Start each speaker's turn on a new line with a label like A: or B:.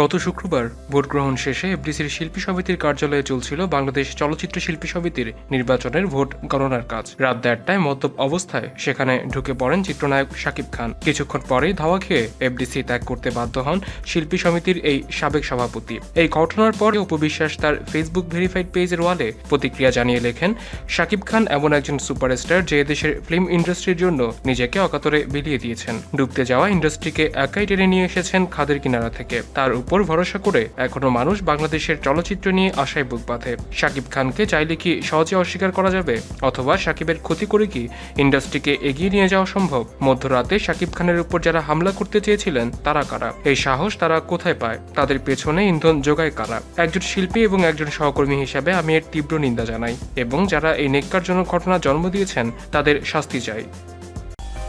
A: গত শুক্রবার ভোট গ্রহণ শেষে এফডিসির শিল্পী সমিতির কার্যালয়ে চলছিল বাংলাদেশ চলচ্চিত্র শিল্পী সমিতির নির্বাচনের ভোট গণনার কাজ। রাত দেড়টায় মদ্যপ অবস্থায় সেখানে ঢুকে পড়েন চিত্রনায়ক শাকিব খান। কিছুক্ষণ পরেই ধাওয়া খেয়ে এফডিসি ত্যাগ করতে বাধ্য হন শিল্পী সমিতির এই সাবেক সভাপতি। এই ঘটনার পরে উপবিশ্বাস তার ফেসবুক ভেরিফাইড পেজের ওয়ালে প্রতিক্রিয়া জানিয়ে লেখেন, শাকিব খান এমন একজন সুপারস্টার যে দেশের ফিল্ম ইন্ডাস্ট্রির জন্য নিজেকে অকাতরে বিলিয়ে দিয়েছেন। ডুবতে যাওয়া ইন্ডাস্ট্রিকে একাই টেনে নিয়ে এসেছেন খাদের কিনারা থেকে। তার উপর ভরসা করে এখনও মানুষ বাংলাদেশের চলচ্চিত্র নিয়ে আশায় বুক বাঁধে। শাকিব খানকে চাইলে কি সহজে অস্বীকার করা যাবে? অথবা শাকিবের ক্ষতি করে কি ইন্ডাস্ট্রিকে এগিয়ে নিয়ে যাওয়া সম্ভব? মধ্যরাতে শাকিব খানের উপর যারা হামলা করতে চেয়েছিলেন, তারা কারা? এই সাহস তারা কোথায় পায়? তাদের পেছনে ইন্ধন যোগায় কারা? একজন শিল্পী এবং একজন সহকর্মী হিসাবে আমি এর তীব্র নিন্দা জানাই। এবং যারা এই নেককারজনক ঘটনা জন্ম দিয়েছেন, তাদের শাস্তি চাই।